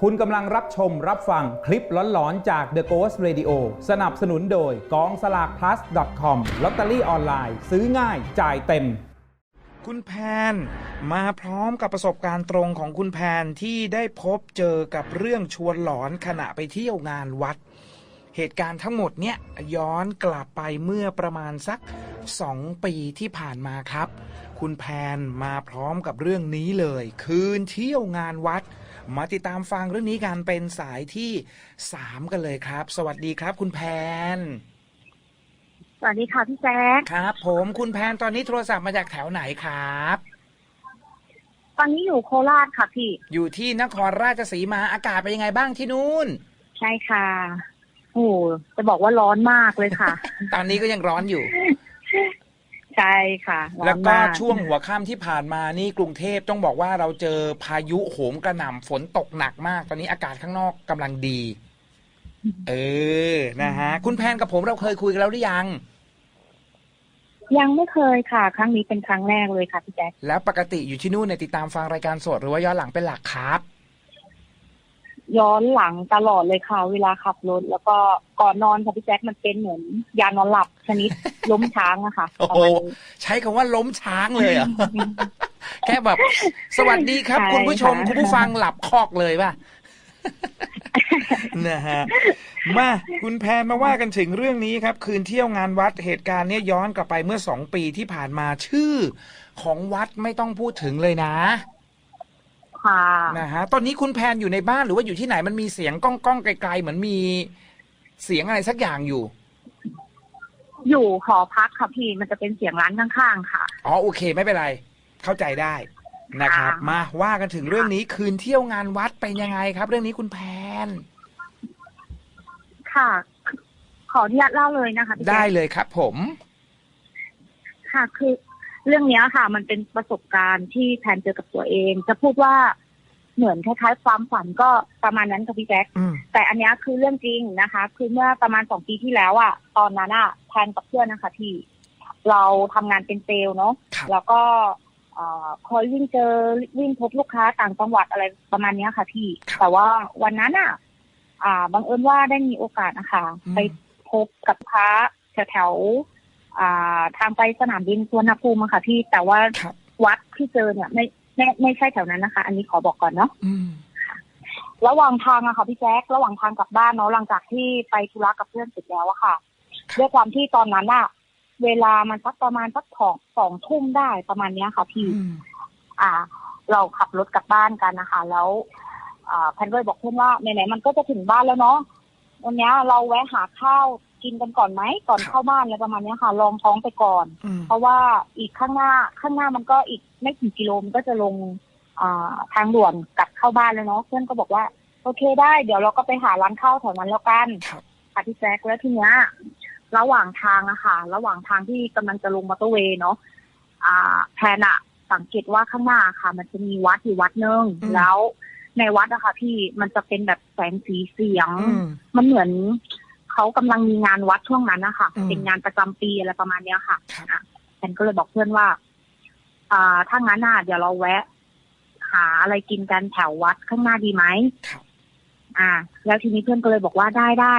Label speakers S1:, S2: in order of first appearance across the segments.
S1: คุณกำลังรับชมรับฟังคลิปหลอนๆ จาก The Ghost Radio สนับสนุนโดยกองสลาก plus com ลอตเตอรี่ออนไลน์ซื้อง่ายจ่ายเต็ม
S2: คุณแพนมาพร้อมกับประสบการณ์ตรงของคุณแพนที่ได้พบเจอกับเรื่องชวนหลอนขณะไปเที่ยวงานวัด เหตุการณ์ทั้งหมดเนี่ยย้อนกลับไปเมื่อประมาณสัก สองปีที่ผ่านมาครับ คุณแพนมาพร้อมกับเรื่องนี้เลย คืนเที่ยวงานวัด มาติดตามฟังเรื่องนี้กันเป็นสายที่สามกันเลยครับ สวัสดีครับ คุณแพน
S3: สวัสดีค่ะพี่แจ๊ค
S2: ครับ ผมคุณแพนตอนนี้โทรศัพท์มาจากแถวไหนครับ
S3: ตอนนี้อยู่โคราชค่ะพี่
S2: อยู่ที่นครราชสีมาอากาศเป็นยังไงบ้างที่นู่น
S3: ใช่ค่ะโอ้จะบอกว่าร้อนมากเลยค่ะ
S2: ตอนนี้ก็ยังร้อนอยู่
S3: ใช่ค่ะร้อน
S2: แล้วก็
S3: มาก
S2: ช่วงหัวค่ำที่ผ่านมานี่กรุงเทพต้องบอกว่าเราเจอพายุโหมกระหน่ำฝนตกหนักมาก ตอนนี้อากาศข้างนอกกำลังดี เออนะฮะ คุณแพนกับผมเราเคยคุยกันแล้วหรือยัง
S3: ยังไม่เคยค่ะ ครั้งนี้เป็นครั้งแรกเลยค่ะพี่แจ๊ค
S2: แล้วปกติอยู่ที่นู่นเนี่ยติดตามฟังรายการสดหรือว่าย้อนหลังเป็นหลักครับ
S3: ย้อนหลังตลอดเลยค่ะ เวลาขับรถ แล้วก็ก่อนนอนค่ะพี่แจ๊คมันเป็นเหมือนยานอนหลับชนิดล้มช้างอะค่ะ
S2: โอ้
S3: ประ
S2: โห
S3: มาณนี้
S2: ใช้คำว่าล้มช้างเลยเหรอะแค่แบบ สวัสดีครับ
S3: ใช่
S2: คุณผู้ชม
S3: ค่ะ
S2: คุณผู้ฟังหลับคอกเลยป่ะนะฮะมาคุณแพนมาว่ากันถึงเรื่องนี้ครับ คืนเที่ยวงานวัดเหตุการณ์เนี้ยย้อนกลับไปเมื่อสองปีที่ผ่านมาชื่อ ของวัดไม่ต้องพูดถึงเลยนะ
S3: ค่ะ
S2: นะฮะตอนนี้คุณแพนอยู่ในบ้านหรือว่าอยู่ที่ไหนมันมีเสียงก้องก้องๆไกลๆเหมือนมีเสียงอะไรสักอย่างอยู่
S3: อยู่หอพักค่ะพี่มันจะเป็นเสียงร้านข้างๆค่ะ
S2: อ๋อโอเค ไม่เป็นไร เข้าใจได้นะครับ
S3: ค่ะ
S2: มาว่ากันถึงเรื่องนี้คืนเที่ยวงานวัดเป็นยังไงครับ เรื่องนี้คุณแพน
S3: ค่ะ ขออนุญาตเล่าเลยนะคะพี่แจ๊ค
S2: ได้เลยครับผม
S3: ค่ะ คือ เรื่องเนี้ยค่ะ มันเป็นประสบการณ์ที่แพนเจอกับตัวเอง จะพูดว่าเหมือนคล้ายๆความฝันก็ประมาณนั้นค่ะพี่แจ๊ค
S2: อืม
S3: แต่อันเนี้ยคือเรื่องจริงนะคะ คือเมื่อประมาณสองปีที่แล้วอะตอนนั้นอะแพนกับเพื่อนนะคะที่เราทำงานเป็นเซลล์เนาะ
S2: ครับ
S3: แล้วก็เอ่อคอยวิ่งเจอวิ่งพบลูกค้าต่างจังหวัดอะไรประมาณเนี้ยค่ะพี่ แต่ว่าวันนั้นอะอ่าบังเอิญว่าได้มีโอกาสนะคะ ไปพบกับลูกค้าแถวๆอ่า ทางไปสนามบินสุวรรณภูมิอะค่ะพี่แต่ว่า
S2: ครับ
S3: วัดที่เจอเนี่ยไม่ไม่ไม่ใช่แถวนั้นนะคะ อันนี้ขอบอกก่อนเนาะ
S2: อืม
S3: ระหว่างทางอะค่ะพี่แจ๊คระหว่างทางกลับบ้านเนาะหลังจากที่ไปธุระกับเพื่อนเสร็จแล้วอะค่ะด้วยความที่ตอนนั้นอะเวลามันสักประมาณสักสองสองทุ่มได้ประมาณเนี้ยค่ะพี่
S2: อืม
S3: อ่า เราขับรถกลับบ้านกันนะคะแล้วอ่าแพนก็เลยบอกเพื่อนว่าไหนๆมันก็จะถึงบ้านแล้วเนาะวันเนี้ยเราแวะหาข้าว กินกันก่อนไหมก่อนเข้าบ้านอะไรประมาณเนี้ยค่ะ ลองท้องไปก่อน
S2: อืม
S3: เพราะว่าอีกข้างหน้าข้างหน้ามันก็อีกไม่กี่กิโลมันก็จะลงอ่าทางด่วนกลับเข้าบ้านแล้วเนาะเพื่อนก็บอกว่า โอเคได้ เดี๋ยวเราก็ไปหาร้านข้าวแถวนั้นแล้วกัน
S2: ครับ
S3: ค่ะพี่แจ๊คแล้วทีเนี้ยระหว่างทางอะค่ะ ระหว่างทางที่กำลังจะลงมอเตอร์เวย์เนาะอ่าแพนอะสังเกตว่าข้างหน้าค่ะ มันจะมีวัดอยู่วัดหนึง
S2: อืม
S3: แล้วในวัดอะค่ะพี่มันจะเป็นแบบแสงสีเสียง
S2: อืม
S3: มันเหมือน เขากำลังมีงานวัดช่วงนั้นนะคะ
S2: อืม
S3: เป็นงานประจำปีอะไรประมาณเนี้ยค่ะ
S2: ครับ
S3: อะแพนก็เลยบอกเพื่อนว่า อ่าถ้างั้นน่ะเดี๋ยวเราแวะ หาอะไรกินกันแถววัดข้างหน้าดีไหม
S2: ครับ
S3: อ่า แล้วทีนี้เพื่อนก็เลยบอกว่าได้ได้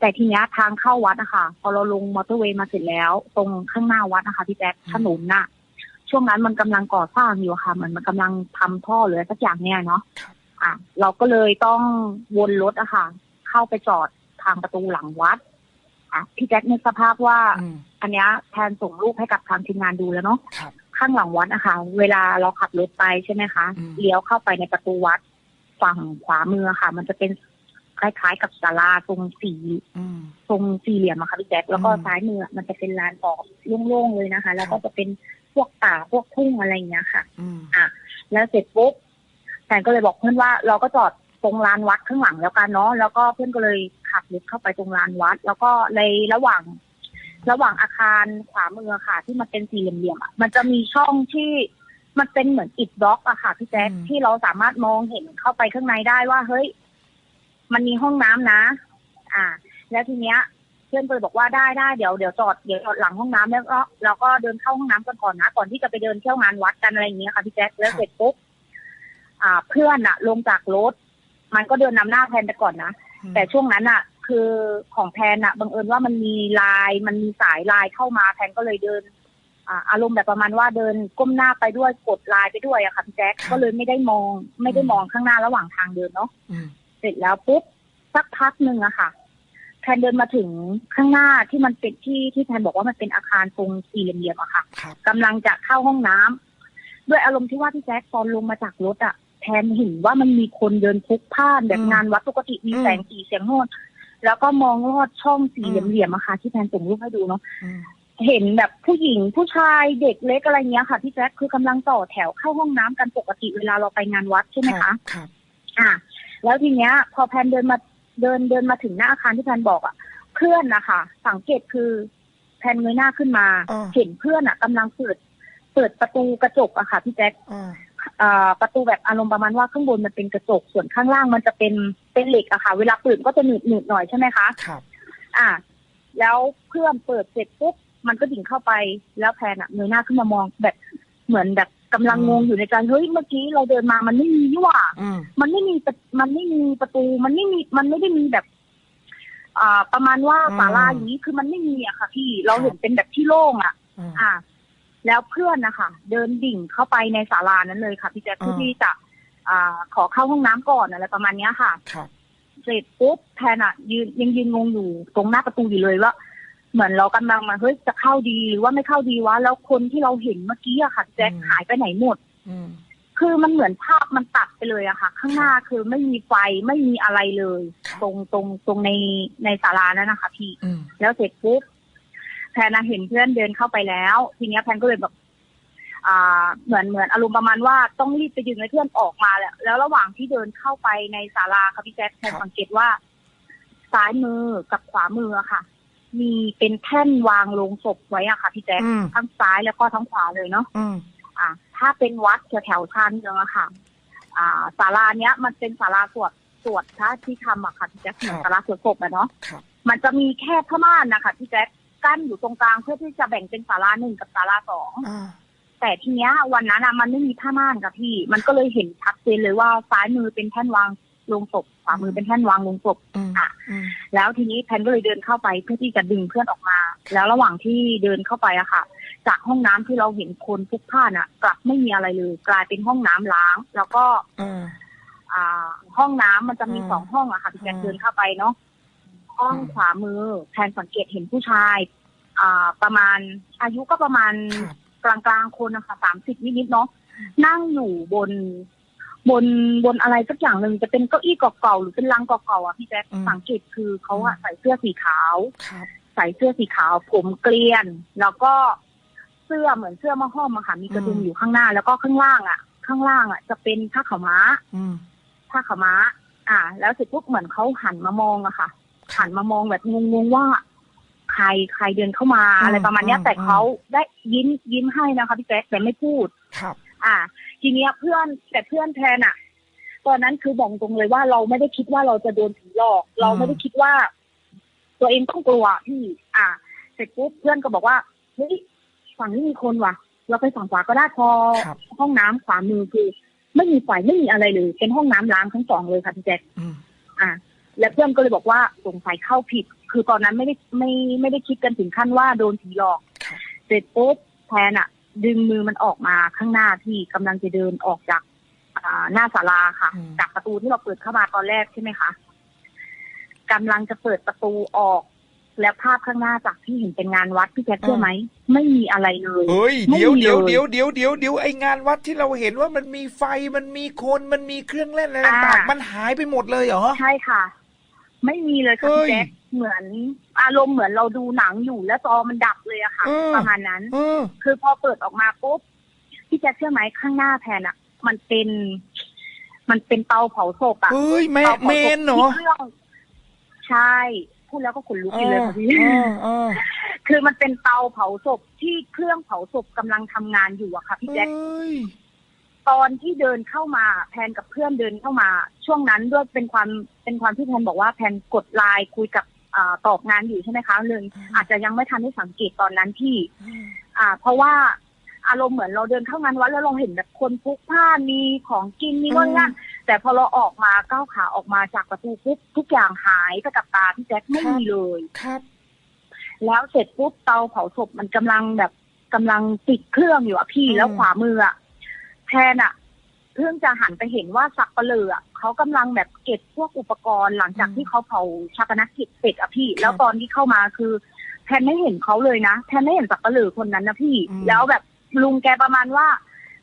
S3: แต่ทีเนี้ยทางเข้าวัดนะคะพอเราลงมอเตอร์เวย์มาเสร็จแล้ว ตรงข้างหน้าวัดนะคะพี่แจ๊ค
S2: อืม
S3: ถนนน่ะ ช่วงนั้นมันกำลังก่อสร้างอยู่ค่ะเหมือนมันกำลังทำท่อหรืออะไรสักอย่างเนี่ยเนาะ
S2: ครับ
S3: อะ เราก็เลยต้องวนรถอะค่ะ เข้าไปจอด ทางประตูหลังวัดอะพี่แจ๊คนึกสภาพว่า
S2: อืม
S3: อันเนี้ยแทนส่งรูปให้กับทางทีมงานดูแล้วเนาะ
S2: ครับ
S3: ข้างหลังวัดนะคะเวลาเราขับรถไปใช่ไหมคะ
S2: อืม
S3: เลี้ยวเข้าไปในประตูวัดฝั่งขวามือค่ะ มันจะเป็นคล้ายๆกับศาลาทรงสี
S2: อืม
S3: ทรงสี่เหลี่ยมอะค่ะพี่แจ๊คแล้วก็
S2: อืม
S3: ซ้ายมือมันจะเป็นลานออกโล่งๆเลยนะคะ แล้วก็จะเป็นพวกป่าพวกทุ่งอะไรอย่างเงี้ยค่ะ
S2: อืม
S3: แล้วเสร็จปุ๊บแฟนก็เลยบอกเพื่อนว่าเราก็จอด ตรงลานวัดข้างหลังแล้วกันเนาะแล้วก็เพื่อนก็เลยขับรถเข้าไปตรงลานวัด แล้วก็ในระหว่าง ระหว่างอาคารขวามือค่ะ ที่มันเป็นสี่เหลี่ยมๆอะมันจะมีช่องที่มันเป็นเหมือนอิฐบล็อกอะค่ะพี่แจ๊ค
S2: อืม
S3: ที่เราสามารถมองเห็นเข้าไปข้างในได้ว่าเฮ้ย มันมีห้องน้ำนะ อ่า แล้วทีเนี้ย เพื่อนก็เลยบอกว่าได้ได้เดี๋ยวเดี๋ยวจอดเดี๋ยวจอดหลังห้องน้ำแล้วก็เราก็เดินเข้าห้องน้ำกันก่อนนะก่อนที่จะไปเดินเที่ยวงานวัดกันอะไรอย่างเงี้ยค่ะพี่แจ๊คแล้วเสร็จปุ๊บอ่า เพื่อนอะลงจากรถ มันก็เดินนำหน้าแพนไปก่อนนะ
S2: อืม
S3: แต่ช่วงนั้นอะคือของแพนอะบังเอิญว่ามันมีลายมันมีสายลายเข้ามาแพนก็เลยเดินอ่าอารมณ์แบบประมาณว่าเดินก้มหน้าไปด้วยกดลายไปด้วยอะค่ะพี่แจ๊คก็เลยไม่ได้มอง ไม่ได้มองข้างหน้าระหว่างทางเดินเนาะ
S2: อืม
S3: เสร็จแล้วปุ๊บสักพักหนึ่งอะค่ะแพนเดินมาถึงข้างหน้าที่มันเป็นที่ที่แพนบอกว่ามันเป็นอาคารทรงสี่เหลี่ยมๆอะค่ะ
S2: ครับ
S3: กำลังจะเข้าห้องน้ำด้วยอารมณ์ที่ว่าพี่แจ๊คตอนลงมาจากรถอะ แทนเห็นว่ามันมีคนเดินพลุกพล่านแบบงานวัดปกติมีแสงสีเสียงโน้นแล้วก็มองลอดช่องสี่เหลี่ยมๆอะค่ะที่แพนส่งรูปให้ดูเนาะ
S2: อืม
S3: เห็นแบบผู้หญิงผู้ชายเด็กเล็กอะไรเงี้ยค่ะพี่แจ๊คคือกำลังต่อแถวเข้าห้องน้ำกันปกติเวลาเราไปงานวัดใช่ไหม
S2: ครั
S3: คะ
S2: บครับ
S3: อ่า แล้วทีเนี้ย พอแพนเดินมาเดินเดินมาถึงหน้าอาคารที่แพนบอกอะ่ะ เพื่อนนะคะสังเกตคือแพนเงยหน้าขึ้นมา
S2: อ่า
S3: เห็นเพื่อนอะ่ะกำลังเปิดเปิดประตูกระจกอะค่ะพี่แจ๊ค
S2: อ่า
S3: อ่า ประตูแบบอารมณ์ประมาณว่าข้างบนมันเป็นกระจกส่วนข้างล่างมันจะเป็นเป็นเหล็กอะค่ะ เวลาเปิดก็จะหนืดหนืดๆหน่อยใช่ไหมคะ
S2: ครับ
S3: อ่า แล้วเพื่อนเปิดเสร็จปุ๊บมันก็ดิ่งเข้าไปแล้วแพนอะเงยหน้าขึ้นมามองแบบเหมือนแบบกำลังงงอยู่ในใจเฮ้ยเมื่อกี้เราเดินมามันไม่มีนี่หว่า
S2: อืม
S3: มันไม่มีประมันไม่มีประตู มันไม่มีมันไม่ได้มีแบบอ่าประมาณว่า
S2: อืม
S3: ศาลาอย่างนี้คือมันไม่มีอะค่ะ พี่เราเห็นเป็นแบบที่โล่งอะ
S2: อืม
S3: อ่า แล้วเพื่อนนะคะเดินดิ่งเข้าไปในศาลานั้นเลยค่ะพี่แจ๊ค
S2: อ่า
S3: เพื่อที่จะอ่าขอเข้าห้องน้ำก่อนอะไรประมาณเนี้ยค่ะ
S2: ครับ
S3: เสร็จปุ๊บแทนอะยืนยังยืนงงอยู่ตรงหน้าประตูอยู่เลยว่าเหมือนเรากำลังมาเฮ้ยจะเข้าดีหรือว่าไม่เข้าดีวะแล้วคนที่เราเห็นเมื่อกี้อะค่ะพี่แจ๊ค
S2: อืม
S3: หายไปไหนหมด
S2: อืม
S3: คือมันเหมือนภาพมันตัดไปเลยอะค่ะ ข้างหน้าคือไม่มีไฟไม่มีอะไรเลย
S2: ครับ
S3: ตรงตรงตรงในในศาลานั้นนะคะพี่
S2: อืม
S3: แล้วเสร็จปุ๊บ แพนน่ะเห็นเพื่อนเดินเข้าไปแล้ว ทีเนี้ยแพนก็เลยแบบอ่าเหมือนเหมือนอารมณ์ประมาณว่าต้องรีบไปดึงให้เพื่อนออกมาแหละแล้วระหว่างที่เดินเข้าไปในศาลาค่ะพี่แจ๊คแพนสังเกตว่า ซ้ายมือกับขวามืออะค่ะ มีเป็นแท่นวางลงศพไว้อะค่ะพี่แจ๊ค
S2: อืม
S3: ทั้งซ้ายแล้วก็ทั้งขวาเลยเนาะ
S2: อืม
S3: อ่า ถ้าเป็นวัดแถวๆชานเมืองอะค่ะ อ่าศาลาเนี้ย มันเป็นศาลาสวดสวดพระที่ทำอะค่ะพี่แจ๊คเหมือนศาลาสวดศพอะเนาะ
S2: ครับ
S3: มันจะมีแค่ผ้าม่านนะคะพี่แจ๊ค กั้นอยู่ตรงกลางเพื่อที่จะแบ่งเป็นศาลาหนึ่งกับศาลาสอง
S2: อ่า
S3: แต่ทีเนี้ย วันนั้นอะมันไม่มีผ้าม่านค่ะพี่ มันก็เลยเห็นชัดเจนเลยว่าซ้ายมือเป็นแท่นวางลงศพขวามือเป็นแท่นวางลงศพ
S2: อืม
S3: อะ
S2: อืม
S3: แล้วทีนี้แพนก็เลยเดินเข้าไปเพื่อที่จะดึงเพื่อนออกมา แล้วระหว่างที่เดินเข้าไปอะค่ะ จากห้องน้ำที่เราเห็นคนพลุกพล่านอะกลับไม่มีอะไรเลย กลายเป็นห้องน้ำล้าง แล้วก็
S2: อ่า
S3: อ่าห้องน้ำมันจะมี
S2: อืม
S3: สองห้องอะค่ะพี่แจ๊ค
S2: อืม
S3: เดินเข้าไปเนาะห้ อง
S2: อืม
S3: ขวามือแพนสังเกตเห็นผู้ชาย อ่า ประมาณอายุก็ประมาณ
S2: ครับ
S3: กลางๆคนนะคะสามสิบนิดๆเนาะนั่งอยู่บน บนบนอะไรสักอย่างหนึ่งจะเป็นเก้าอี้เก่าๆหรือเป็นลังเก่าๆอะพี่แจ๊ค
S2: อืม
S3: สังเกตคือเขาอะใส่เสื้อสีขาว
S2: ครับ
S3: ใส่เสื้อสีขาว ผมเกลียน แล้วก็เสื้อเหมือนเสื้อมะห้อมอะค่ะ มีกระดุม
S2: อืม
S3: อยู่ข้างหน้า แล้วก็ข้างล่างอะข้างล่างอะจะเป็นผ้าขาวม้า
S2: อืม
S3: ผ้าขาวม้า อ่า แล้วเสร็จปุ๊บเหมือนเขาหันมามองอะค่ะ หันมามองแบบงงๆว่าใครใครเดินเข้ามา
S2: อืม
S3: อะไรประมาณเนี้ย
S2: อืม
S3: แต่เขาได้ยิ้มยิ้มให้นะคะพี่แจ๊คแต่ไม่พูด
S2: ครับ
S3: อ่า ทีเนี้ยเพื่อนแต่เพื่อนแทนอะตอนนั้นคือบอกตรงเลยว่าเราไม่ได้คิดว่าเราจะโดนผีหลอก เราไม่ได้คิดว่า ตัวเองต้องกลัวพี่อ่า เสร็จปุ๊บเพื่อนก็บอกว่าเฮ้ยฝั่งนี้มีคนว่ะ เราไปฝั่งขวาก็ได้พอ
S2: ครับ
S3: ห้องน้ำขวามือคือ ไม่มีไฟไม่มีอะไรเลย เป็นห้องน้ำล้างทั้งสองเลยค่ะพี่แจ๊ค
S2: อืม
S3: อ่า แล้วเพื่อนก็เลยบอกว่าสงสัยเข้าผิด คือตอนนั้นไม่ได้ไม่ไม่ได้คิดกันถึงขั้นว่าโดนผีหลอก
S2: ครับ
S3: เสร็จปุ๊บแทนอะดึงมือมันออกมาข้างหน้าที่กำลังจะเดินออกจากอ่าหน้าศาลาค่ะ
S2: อืม
S3: จากประตูที่เราเปิดเข้ามาตอนแรกใช่ไหมคะกำลังจะเปิดประตูออก แล้วภาพข้างหน้าจากที่เห็นเป็นงานวัดพี่แจ๊คเชื่อไหมไม่มีอะไรเลย
S2: เฮ้ย
S3: ไม่
S2: เดี๋ยว
S3: มี
S2: เดี๋ยว
S3: เลย
S2: เดี๋ยวเดี๋ยวเดี๋ยวเดี๋ยวไองานวัดที่เราเห็นว่ามันมีไฟมันมีคนมันมีเครื่องเล่นอะไรต่าง
S3: อ่า
S2: ๆมันหายไปหมดเลยเหรอ
S3: ใช่ค่ะ ไม่มีเลยค่ะ
S2: เฮ้
S3: พี่
S2: ย
S3: แจ๊คเหมือนอารมณ์เหมือนเราดูหนังอยู่แล้วจอมันดับเลยอะค่ะ
S2: เออ
S3: ประมาณนั้น
S2: เออ
S3: คือพอเปิดออกมาปุ๊บพี่แจ๊คเชื่อไหมข้างหน้าแทนอะมันเป็น มันเป็นเตาเผาศพอะ
S2: เฮ้ยแม่
S3: ตาผาศพ
S2: เมนเหรอ
S3: ที่เครื่องใช่ พูดแล้วก็ขนลุกอยู่เลยค่ะพี่
S2: เออเออ
S3: คือมันเป็นเตาเผาศพที่เครื่องเผาศพกำลังทำงานอยู่อะค่ะพี่
S2: เอ
S3: แจ๊ค้
S2: ย
S3: ตอนที่เดินเข้ามาแพนกับเพื่อนเดินเข้ามา ช่วงนั้นด้วยเป็นความเป็นความที่แพนบอกว่าแพนกดไลน์คุยกับอ่าตอบงานอยู่ใช่ไหมคะเลยอาจจะยังไม่ทันได้สังเกตตอนนั้นที่ อ่า เพราะว่าอารมณ์เหมือนเราเดินเข้างานวัดแล้วเราเห็นแบบคนพลุกพล่านมีของกินมีโน่นนั่นแต่พอเราออกมาก้าวขาออกมาจากประตูปุ๊บทุกอย่างหายไปกับตาพี่แจ๊คไม่มีเลย
S2: ครับ
S3: แล้วเสร็จปุ๊บเตาเผาศพมันกำลังแบบกำลังติดเครื่องอยู่อะพี่
S2: อืม
S3: แล้วขวามืออะ แทนอะเพิ่งจะหันไปเห็นว่าสักเปลืออะเขากำลังแบบเก็บพวกอุปกรณ์หลังจากที่เขาเผาชาปนกิจเสร็จอะพี่ แล้วตอนที่เข้ามาคือแทนไม่เห็นเขาเลยนะแทนไม่เห็นสักเปลือคนนั้นนะพี่ แล้วแบบลุงแกประมาณว่า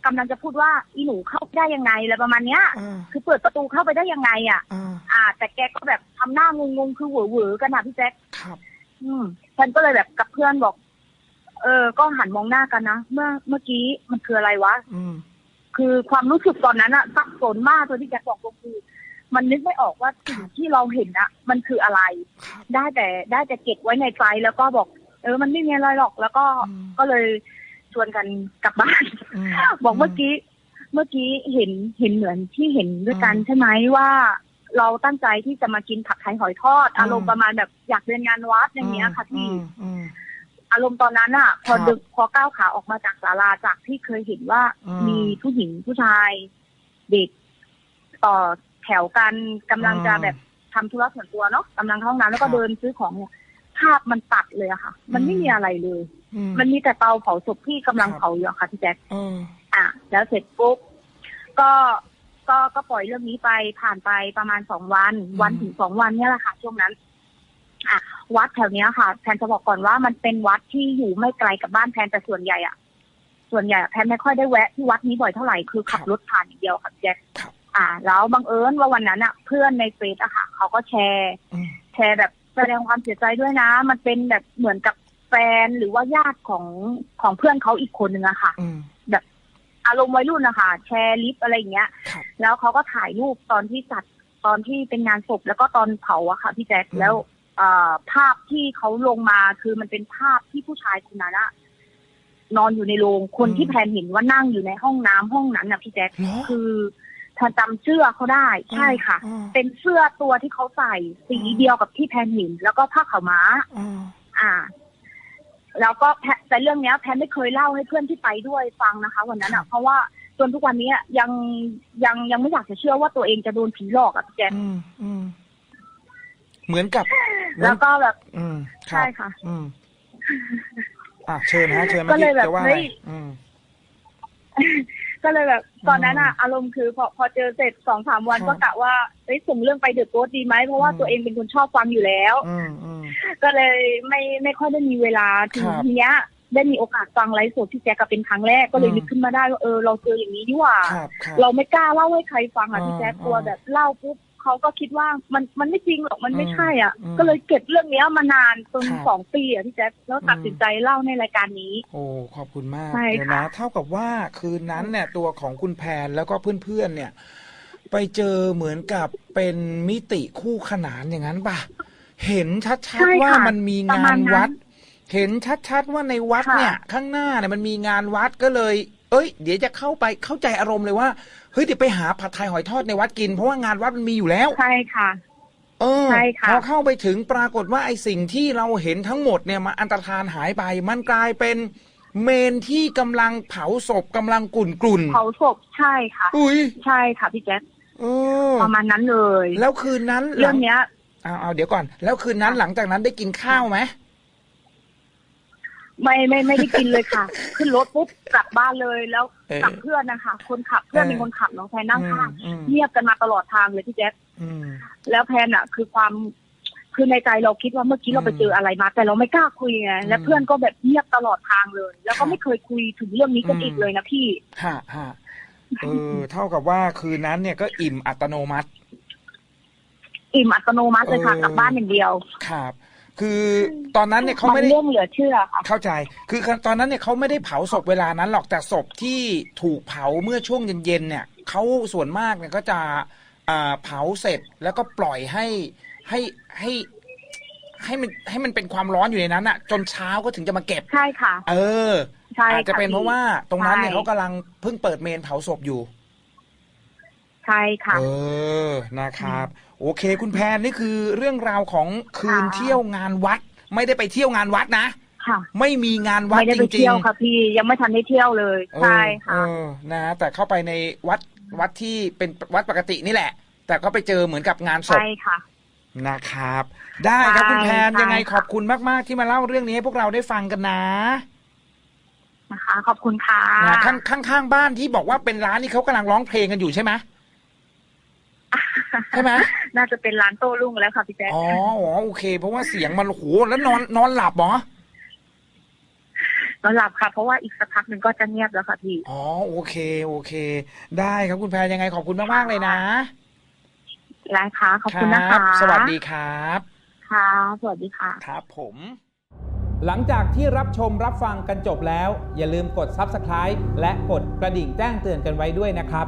S3: กำลังจะพูดว่าอีหนูเข้าได้ยังไงอะไรประมาณเนี้ย
S2: อ่า
S3: คือเปิดประตูเข้าไปได้ยังไงอะ
S2: อ่า
S3: อ่า แต่แกก็แบบทำหน้างงๆคือเหวอๆกันนะพี่แจ๊ค
S2: ครับ
S3: อืมฉันก็เลยแบบกับเพื่อนบอก เออ ก็หันมองหน้ากันนะเมื่อเมื่อกี้มันคืออะไรวะ
S2: อืม
S3: คือความรู้สึกตอนนั้นอะสับสนมากตัวที่แกบอกก็คือ มันนึกไม่ออกว่าสิ่งที่เราเห็นอะมันคืออะไร
S2: ครับ
S3: ได้แต่ได้แต่เก็บไว้ในใจแล้วก็บอก เออ มันไม่มีอะไรหรอกแล้วก็
S2: อืม
S3: ก็เลยชวนกันกลับบ้าน
S2: อืม
S3: บอกเมื่อกี้ เมื่อกี้เห็นเห็นเหมือนที่เห็นด้วยกัน
S2: อืม
S3: ใช่ไหมว่าเราตั้งใจที่จะมากินผัดไทยหอยทอด
S2: อืม
S3: อารมณ์ประมาณแบบอยากเดินงานวัดอย่างเงี้ยค่ะพี่
S2: อืมอืม
S3: อารมณ์ตอนนั้นอะพอ
S2: ครับ
S3: ดึกพอก้าวขาออกมาจากศาลาจากที่เคยเห็นว่า
S2: อืม
S3: มีผู้หญิงผู้ชายเด็กต่อแถวกันกำลังจะ
S2: อืม
S3: แบบทำธุระส่วนตัวเนาะกำลังเข้าห้องน้ำแล้วก็
S2: ครับ
S3: เดินซื้อของเนี่ยภาพมันตัดเลยอะค่ะ มันไม่
S2: อืม
S3: มีอะไรเลย
S2: อื
S3: มันมีแต่เตาเผาศพที่กำลัง
S2: ครับ
S3: เผาอยู่อะค่ะพี่แจ๊ค
S2: เออ
S3: อะ แล้วเสร็จปุ๊บก็ก็ก็ปล่อยเรื่องนี้ไปผ่านไปประมาณสองวัน
S2: อืม
S3: วันถึงสองวันเนี่ยแหละค่ะช่วงนั้น อะ วัดแถวเนี้ยค่ะแพนจะบอกก่อนว่ามันเป็นวัดที่อยู่ไม่ไกลกับบ้านแพนแต่ส่วนใหญ่อะส่วนใหญ่อะแพนไม่ค่อยได้แวะที่วัดนี้บ่อยเท่าไหร่คือขับรถผ่านอย่างเดียวค่ะพี่แจ๊ค
S2: ครับ
S3: อ่า แล้วบังเอิญว่าวันนั้นอะเพื่อนในเฟซอะค่ะเขาก็แชร์
S2: อืม
S3: แชร์แบบแสดงความเสียใจด้วยนะ มันเป็นแบบเหมือนกับแฟนหรือว่าญาติของของเพื่อนเขาอีกคนนึงอะค่ะ
S2: อืม
S3: อารมณ์วัยรุ่นนะคะแชร์ลิฟต์อะไรอย่างเงี้ย
S2: ครับ
S3: แล้วเขาก็ถ่ายรูปตอนที่จัดตอนที่เป็นงานศพแล้วก็ตอนเผาอะค่ะพี่แจ๊ค
S2: อืม
S3: แล้วเอ่อ ภาพที่เขาลงมาคือมันเป็นภาพที่ผู้ชายคนนั้นอะนอนอยู่ในโรงคนที่แพนเห็นว่านั่งอยู่ในห้องน้ำห้องนั้นนะพี่แจ๊ค
S2: เหรอ
S3: คือถ้าจำเสื้อเขาได้ใช่ค่ะ
S2: อ่า
S3: เป็นเสื้อตัวที่เขาใส่สีเดียวกับที่แพนเห็นแล้วก็ผ้าขาวม้า
S2: อ่า
S3: อ่า แล้วก็แพแต่เรื่องเนี้ย แพนไม่เคยเล่าให้เพื่อนที่ไปด้วยฟังนะคะ วันนั้น
S2: ครั
S3: อะ
S2: บ
S3: เพราะว่าจนทุกวันนี้ยังยังยังไม่อยากจะเชื่อว่าตัวเองจะโดนผีหลอกอะพี่แจ๊ค
S2: อืมอืม เหมือนกับเหมือน
S3: แล้วก็แบบ
S2: อืมรับ
S3: ใช่ค่ะ
S2: อืม อะเชิญฮะเชิญ
S3: ก็
S2: เมื่อ
S3: เล
S2: กี้
S3: ยแบบ
S2: จะว่าอะไร
S3: เฮ้ย
S2: อืม
S3: ก็เลยแบบตอนนั้นอะ
S2: อืม
S3: อารมณ์คือพอพอเจอเสร็จสองสามวัน
S2: ครับ
S3: ก็กะว่าเอ้ยส่งเรื่องไปเดือดโกดีไหมเพราะว่า
S2: อืม
S3: ตัวเองเป็นคนชอบฟังอยู่แล้ว
S2: อืมอืม
S3: ก็เลยไม่ไม่ค่อยได้มีเวลาถึง
S2: ครับ
S3: ทีเนี้ย ได้มีโอกาสฟังไลฟ์สดที่แจ๊กก็เป็นครั้งแรกก็เลย
S2: อืม
S3: นึกขึ้นมาได้ว่าเออเราเจออย่างนี้นี่หว่า
S2: ครับครับ
S3: เราไม่กล้าเล่าให้ใครฟังอะ
S2: อ่า
S3: พี่แจ๊คกลัว
S2: อ่า
S3: แบบเล่าปุ๊บ เขาก็คิดว่ามันมันไม่จริงหรอกมันไม่
S2: อืม
S3: ใช่อะ
S2: อืม
S3: ก็เลยเก็บเรื่องเนี้ยมานานจน
S2: ครับ
S3: สองปีอะพี่แจ๊คแล้วตัด
S2: อืม
S3: สินใจเล่าในรายการนี้
S2: โอ้ขอบคุณมาก
S3: ใช่
S2: เดี๋ยว
S3: ค่ะ
S2: นะเท่ากับว่าคืนนั้นเนี่ยตัวของคุณแพนแล้วก็เพื่อนๆเนี่ย ไปเจอเหมือนกับเป็นมิติคู่ขนานอย่างนั้นป่ะ เห็นชัด
S3: ใช่
S2: ๆว่า
S3: ค่ะ
S2: มันมี
S3: ประ
S2: งามา
S3: นณนั้น
S2: วัด เห็นชัดๆว่าในวัด
S3: ค่ะ
S2: เนี่ย ข้างหน้าเนี่ยมันมีงานวัดก็เลย เอ้ยเดี๋ยวจะเข้าไปเข้าใจอารมณ์เลยว่าเฮ้ยเดี๋ยวไปหาผัดไทยหอยทอดในวัดกิน เพราะว่างานวัดมันมีอยู่แล้ว
S3: ใช่ค่ะ
S2: เออ
S3: ใช่ค่ะ
S2: พอเข้าไปถึงปรากฏว่าไอ้สิ่งที่เราเห็นทั้งหมดเนี่ยมันอันตรธานหายไป มันกลายเป็นเมนที่กำลังเผาศพกำลังกลุ่นกลุ่นๆ
S3: เผาศพใช่ค่ะ
S2: อุ้ย
S3: ใช่ค่ะพี่แจ๊ค
S2: เออ
S3: ประมาณนั้นเลย
S2: แล้วคืนนั้น
S3: เรื่องเนี้ย
S2: เอาเอาเดี๋ยวก่อน แล้วคืนนั้น
S3: ค่ะ
S2: หลังจากนั้นได้กินข้าวไหม
S3: ไม่ไม่ไม่ได้กินเลยค่ะ ขึ้นรถปุ๊บกลับบ้านเลยแล้ว
S2: เออ
S3: กับเพื่อนนะคะ คนขับเพื่อน
S2: เออ
S3: เป็นคนขับน้องแพนนั่งข้าง
S2: อืม
S3: เงียบกันมาตลอดทางเลยพี่แจ๊ค
S2: อืม
S3: แล้วแพนอะคือความคือในใจเราคิดว่าเมื่อกี้เราไปเจออะไรมา แต่เราไม่กล้าคุยไงและ
S2: อืม
S3: เพื่อนก็แบบเงียบตลอดทางเลย แล้ว
S2: ครั
S3: ก็
S2: บ
S3: ไม่เคยคุยถึงเรื่องนี้กัน
S2: อืม
S3: อีกเลยนะพี่
S2: ฮะฮะเออเท่ากับว่าคืนนั้นเนี่ยก็อิ่มอัตโนมัติ
S3: อิ่มอัตโนมัติเลยค่ะ
S2: เออ
S3: กลับบ้านอย่างเดียว
S2: ครับ คือตอนนั้นเนี่ยเขา
S3: มัน
S2: ไม่ได้
S3: เรื่องเหลือเชื่อค่ะ
S2: เข้าใจ คือตอนนั้นเนี่ยเขาไม่ได้เผาศพเวลานั้นหรอกแต่ศพที่ถูกเผาเมื่อช่วงเย็นๆเนี่ยเขาส่วนมากเนี่ยก็จะอ่าเผาเสร็จแล้วก็ปล่อยให้ให้ให้ให้มันให้มันเป็นความร้อนอยู่ในนั้นอะจนเช้าก็ถึงจะมาเก็บ
S3: ใช่ค่ะ
S2: เออ
S3: ใช่
S2: อาจจะ
S3: ค่
S2: เป็นเพราะ
S3: พี่
S2: ว่าตรงนั้นเนี่ย
S3: ใช่
S2: เขากำลังเพิ่งเปิดเมนเผาศพอยู่
S3: ใช่ค่ะ
S2: เออนะครับ โอเค คุณแพนนี่คือเรื่องราวของคืน
S3: ค่ะ
S2: เที่ยวงานวัด ไม่ได้ไปเที่ยวงานวัดนะ
S3: ค่ะ
S2: ไม่มีงานวัด
S3: ไม่ได้
S2: จ
S3: ไป
S2: ริง
S3: เที่ยวค่ะพี่ยังไม่ทันได้เที่ยวเลย
S2: ๆเออ
S3: ใช่
S2: เอ
S3: ค่ะ
S2: อนะแต่เข้าไปในวัดวัดที่เป็นวัดปกตินี่แหละ แต่ก็ไปเจอเหมือนกับงานศพ
S3: ใช่ค่ะ
S2: นะครับ ได้ครับคุณแพน
S3: ใช่
S2: ยังไง
S3: ค่ะ
S2: ขอบคุณมาก ๆ ที่มาเล่าเรื่องนี้ให้พวกเราได้ฟังกันนะ
S3: นะคะ ขอบคุณค่ะ
S2: นะข้างข้างข้างบ้านที่บอกว่าเป็นร้านนี่เขากำลังร้องเพลงกันอยู่ใช่ไหม ใช่ไหม
S3: น่าจะเป็นร้านโต้รุ่งแล้วค่ะพี่แจ๊ค
S2: อ๋ออ๋อโอเค เพราะว่าเสียงมันโอ้โหแล้วนอนนอนหลับเหรอ
S3: นอนหลับค่ะ เพราะว่าอีกสักพักหนึ่งก็จะเงียบแล้วค่ะพี่
S2: อ๋อโอเค โอเค ได้ครับคุณแพนยังไงขอบคุณมากๆเลยนะ
S3: ได้ค่ะขอบคุณนะ
S2: รั
S3: คะ
S2: สวัสดีครับ
S3: ค่ะ สวัสดีค่ะ
S2: ครับผม
S1: หลังจากที่รับชมรับฟังกันจบแล้ว อย่าลืมกด Subscribe และกดกระดิ่งแจ้งเตือนกันไว้ด้วยนะครับ